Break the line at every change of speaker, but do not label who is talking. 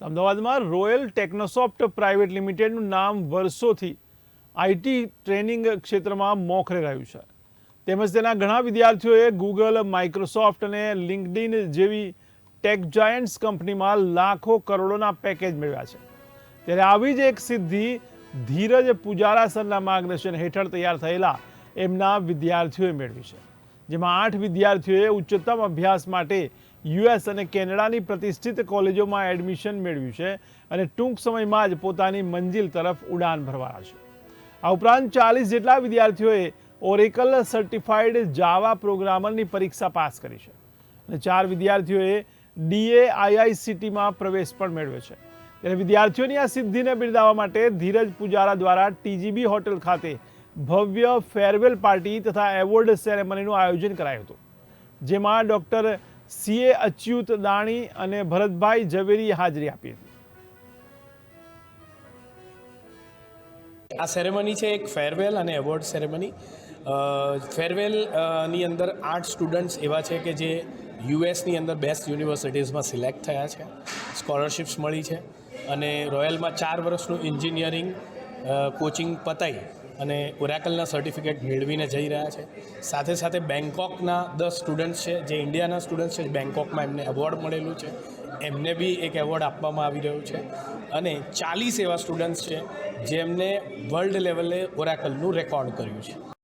અમદાવાદમાં royal ટેકનોસોફ્ટ private લિમિટેડનું નામ વર્ષોથી આઈટી ટ્રેનિંગ ક્ષેત્રમાં મોખરે રહ્યું છે. તેમજ તેના ઘણા વિદ્યાર્થીઓએ ગૂગલ માઇક્રોસોફ્ટ અને લિંકડિન જેવી ટેક જાયન્ટ્સ કંપનીમાં લાખો કરોડોના પેકેજ મેળવ્યા છે. ત્યારે આવી જ એક સિદ્ધિ ધીરજ પૂજારા સરના માર્ગદર્શન હેઠળ તૈયાર થયેલા એમના વિદ્યાર્થીઓએ મેળવી છે. જેમાં આઠ વિદ્યાર્થીઓએ ઉચ્ચતમ અભ્યાસ માટે યુએસ અને કેનેડાની પ્રતિષ્ઠિત કોલેજોમાં એડમિશન મેળવ્યું છે અને ટૂંક સમયમાં જ પોતાની મંજિલ તરફ ઉડાન ભરવાના છે. આ ઉપરાંત ચાલીસ જેટલા વિદ્યાર્થીઓએ ઓરેકલ સર્ટિફાઈડ જાવા પ્રોગ્રામરની પરીક્ષા પાસ કરી છે અને ચાર વિદ્યાર્થીઓએ ડીએ આઈઆઈસીટીમાં પ્રવેશ પણ મેળવ્યો છે. ત્યારે વિદ્યાર્થીઓની આ સિદ્ધિને બિરદાવવા માટે ધીરજ પુજારા દ્વારા ટીજીબી હોટેલ ખાતે ભવ્ય ફેરવેલ પાર્ટી તથા એવોર્ડ સેરેમનીનું આયોજન કરાયું હતું, જેમાં ડોક્ટર સીએ અચ્યુત દાણી અને ભરતભાઈ ઝવેરી હાજરી આપી. હતી
આ સેરેમની છે એક ફેરવેલ અને એવોર્ડ સેરેમની ફેરવેલની અંદર આઠ સ્ટુડન્ટ્સ એવા છે કે જે યુએસની અંદર બેસ્ટ યુનિવર્સિટીઝમાં સિલેક્ટ થયા છે. સ્કોલરશિપ્સ મળી છે. અને રોયલમાં ચાર વર્ષનું એન્જિનિયરિંગ કોચિંગ પતાઈ. અને ઓરેકલના સર્ટિફિકેટ મેળવીને જઈ રહ્યા છે. સાથે સાથે બેંકોકના દસ સ્ટુડન્ટ્સ છે, જે ઇન્ડિયાના સ્ટુડન્ટ્સ છે બેંકોકમાં એમને એવોર્ડ મળેલું છે. એમને બી એક એવોર્ડ આપવામાં આવી રહ્યો છે. અને ચાલીસ એવા સ્ટુડન્ટ્સ છે, જેમને વર્લ્ડ લેવલે ઓરેકલનું રેકોર્ડ કર્યું છે.